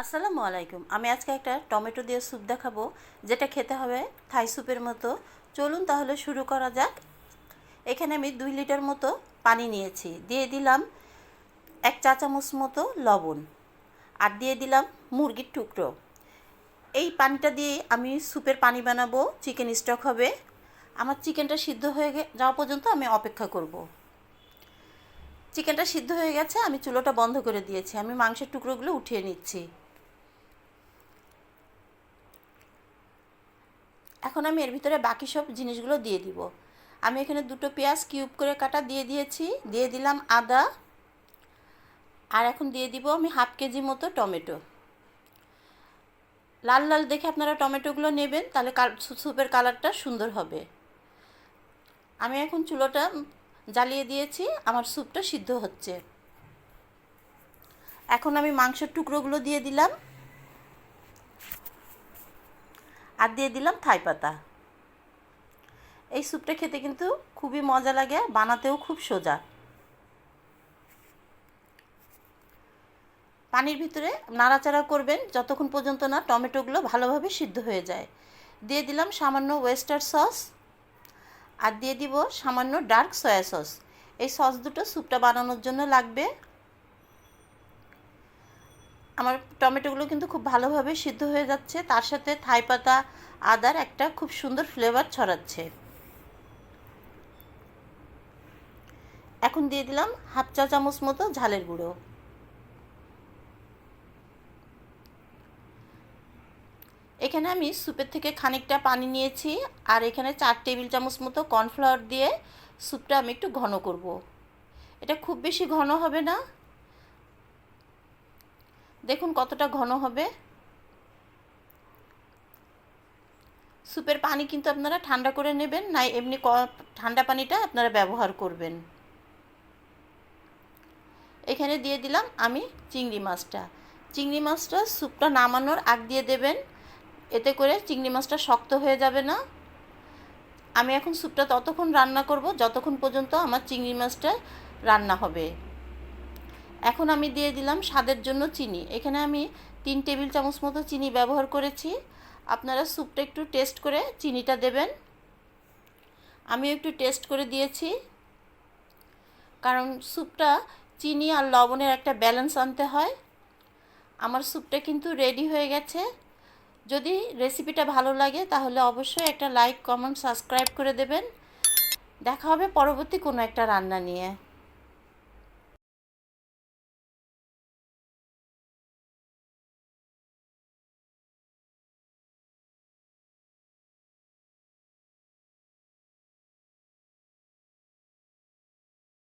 আসসালামু আলাইকুম। আমি আজকে একটা টমেটো দিয়ে স্যুপ দেখাবো, যেটা খেতে হবে থাই স্যুপের মতো। চলুন তাহলে শুরু করা যাক। এখানে আমি দুই লিটার মতো পানি নিয়েছি। দিয়ে দিলাম এক চা চামচ মতো লবণ। আর দিয়ে দিলাম মুরগির টুকরো। এই পানিটা দিয়ে আমি স্যুপের পানি বানাবো। চিকেন স্টক হবে। আমার চিকেনটা সিদ্ধ হয়ে যাওয়া পর্যন্ত আমি অপেক্ষা করব। চিকেনটা সিদ্ধ হয়ে গেছে, আমি চুলোটা বন্ধ করে দিয়েছি। আমি মাংসের টুকরোগুলো উঠিয়ে নিচ্ছি। এখন আমি এর ভিতরে বাকি সব জিনিসগুলো দিয়ে দিব। আমি এখানে দুটো পেঁয়াজ কিউব করে কাটা দিয়ে দিয়েছি, দিয়ে দিলাম আদা। আর এখন দিয়ে দিব আমি হাফ কেজি মতো টমেটো। লাল লাল দেখে আপনারা টমেটোগুলো নেবেন, তাহলে স্যুপের কালারটা সুন্দর হবে। আমি এখন চুলোটা জ্বালিয়ে দিয়েছি, আমার স্যুপটা সিদ্ধ হচ্ছে। এখন আমি মাংসের টুকরোগুলো দিয়ে দিলাম। আর দিয়ে দিলাম থাই পাতা। এই স্যুপটা খেতে কিন্তু খুবই মজা লাগে, বানাতেও খুব সোজা। পানির ভিতরে নাড়াচাড়া করবেন, যতক্ষণ পর্যন্ত না টমেটোগুলো ভালোভাবে সিদ্ধ হয়ে যায়। দিয়ে দিলাম সামান্য ওয়েস্টার সস আর দিয়ে দিব সামান্য ডার্ক সয়া সস। এই সস দুটো স্যুপটা বানানোর জন্য লাগবে। আমার টমেটোগুলো কিন্তু খুব ভালোভাবে সিদ্ধ হয়ে যাচ্ছে। তার সাথে থাই পাতা, আদার একটা খুব সুন্দর ফ্লেভার ছড়াচ্ছে। এখন দিয়ে দিলাম হাফ চা চামচ মতো ঝালের গুঁড়ো। এখানে আমি স্যুপের থেকে খানিকটা পানি নিয়েছি আর এখানে চার টেবিল চামচ মতো কর্নফ্লাওয়ার দিয়ে স্যুপটা আমি একটু ঘন করব। এটা খুব বেশি ঘন হবে না। দেখুন কতটা ঘন হবে। স্যুপের পানি কিন্তু আপনারা ঠান্ডা করে নেবেন, না এমনি ক- ঠান্ডা পানিটা আপনারা ব্যবহার করবেন। এখানে দিয়ে দিলাম আমি চিংড়ি মাছটা। চিংড়ি মাছটা স্যুপটা নামানোর আগ দিয়ে দেবেন, এতে করে চিংড়ি মাছটা শক্ত হয়ে যাবে না। আমি এখন স্যুপটা ততক্ষণ রান্না করব, যতক্ষণ পর্যন্ত আমার চিংড়ি মাছটা রান্না হবে। এখন আমি দিয়ে দিলাম স্বাদের জন্য চিনি। এখানে আমি তিন টেবিল চামচ মতো চিনি ব্যবহার করেছি। আপনারা স্যুপটা একটু টেস্ট করে চিনিটা দেবেন। আমি একটু টেস্ট করে দিয়েছি। কারণ স্যুপটা চিনি আর লবণের একটা ব্যালেন্স আনতে হয়। আমার স্যুপটা কিন্তু রেডি হয়ে গেছে। যদি রেসিপিটা ভালো লাগে তাহলে অবশ্যই একটা লাইক, কমেন্ট, সাবস্ক্রাইব করে দেবেন। দেখা হবে পরবর্তী কোনো একটা রান্না নিয়ে।